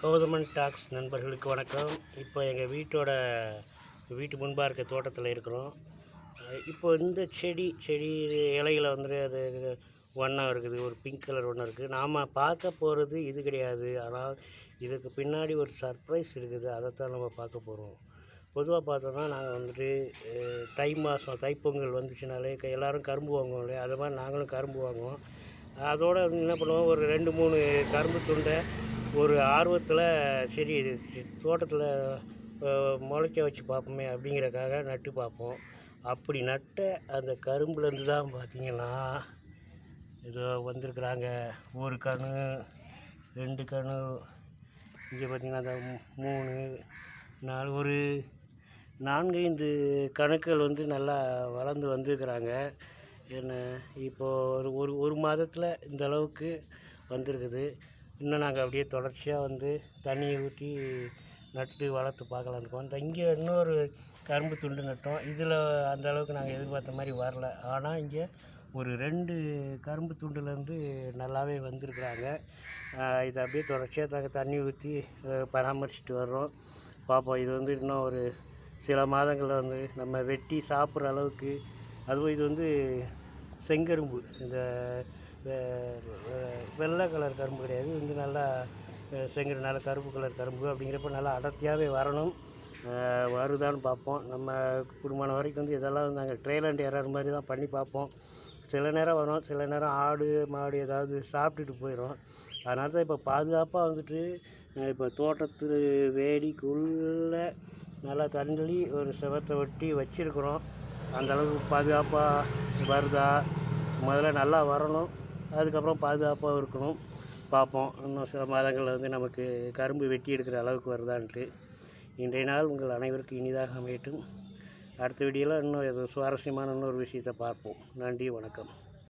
Gowthaman tax நண்பர்களுக்கு வணக்கம். இப்போ எங்கள் வீட்டோட வீட்டு முன்பாக இருக்க தோட்டத்தில் இருக்கிறோம். இப்போ இந்த செடி செடி இலையில் வந்து அது ஒன்றா இருக்குது ஒரு பிங்க் கலர் ஒன்று இருக்குது நாம் பார்க்க போகிறது இது கிடையாது. ஆனால் இதுக்கு பின்னாடி ஒரு சர்ப்ரைஸ் இருக்குது. அதைத்தான் நம்ம பார்க்க போகிறோம் பொதுவாக பார்த்தோம்னா நாங்கள் வந்துட்டு தை மாதம் தைப்பொங்கல் வந்துச்சுனாலே எல்லோரும் கரும்பு வாங்குவோம் இல்லையா? அது மாதிரி நாங்களும் கரும்பு வாங்குவோம். அதோடு என்ன பண்ணுவோம்? ஒரு ரெண்டு மூணு கரும்பு துண்டை ஒரு ஆர்வத்தில் சரி இது தோட்டத்தில் முளைக்க வச்சு பார்ப்போமே அப்படிங்கிறக்காக நட்டு பார்ப்போம். அப்படி நட்ட அந்த கரும்புலேருந்து தான் பார்த்தீங்கன்னா ஏதோ வந்திருக்குறாங்க. ஒரு கணு ரெண்டு கணு இங்கே பார்த்தீங்கன்னா அந்த மூணு நாலு ஒரு நான்கு ஐந்து கணுக்கள் வந்து நல்லா வளர்ந்து வந்திருக்கிறாங்க. என்ன இப்போது ஒரு ஒரு ஒரு மாதத்தில் இந்த அளவுக்கு வந்திருக்குது. இன்னும் நாங்கள் அப்படியே தொடர்ச்சியாக வந்து தண்ணியை ஊற்றி நட்டு வளர்த்து பார்க்கலான்னு இருக்கோம். இங்கே இன்னொரு கரும்பு துண்டு நட்டோம். இதில் அந்த அளவுக்கு நாங்கள் எதிர்பார்த்த மாதிரி வரல. ஆனால் இங்கே ஒரு ரெண்டு கரும்பு துண்டுலேருந்து நல்லாவே வந்திருக்கிறாங்க. இதை அப்படியே தொடர்ச்சியாக நாங்கள் தண்ணி ஊற்றி பராமரிச்சுட்டு வர்றோம். பார்ப்போம் இது வந்து இன்னும் ஒரு சில மாதங்களில் வந்து நம்ம வெட்டி சாப்பிட்ற அளவுக்கு அதுவும் இது வந்து செங்கரும்பு. இந்த வெள்ளை கலர் கரும்பு கிடையாது. வந்து நல்லா செங்கரு நல்ல கருப்பு கலர் கரும்பு அப்படிங்கிறப்ப நல்லா அடர்த்தியாகவே வரணும். வருதான்னு பார்ப்போம். நம்ம குடும்பம் வரைக்கும் வந்து இதெல்லாம் நாங்கள் ட்ரெயில் அண்ட் எரர் மாதிரி தான் பண்ணி பார்ப்போம். சில நேரம் வரும் சில நேரம் ஆடு மாடு ஏதாவது சாப்பிட்டுட்டு போயிடும் அதனால தான் இப்போ பாதுகாப்பாக வந்துட்டு இப்போ தோட்டத்து வேலிக்குள்ளே நல்லா தள்ளி ஒரு செவத்தை ஒட்டி வச்சிருக்கிறோம். அந்தளவுக்கு பாதுகாப்பாக வருதா? முதல்ல நல்லா வரணும். அதுக்கப்புறம் பாதுகாப்பாக இருக்கணும். பார்ப்போம். இன்னும் சில மாதங்களில் வந்து நமக்கு கரும்பு வெட்டி எடுக்கிற அளவுக்கு வருதான்ட்டு. இன்றைய நாள் உங்கள் அனைவருக்கும் இனிதாக அமையட்டும். அடுத்த வீடியோவில் இன்னும் ஏதோ சுவாரஸ்யமான இன்னொரு விஷயத்தை பார்ப்போம். நன்றி வணக்கம்.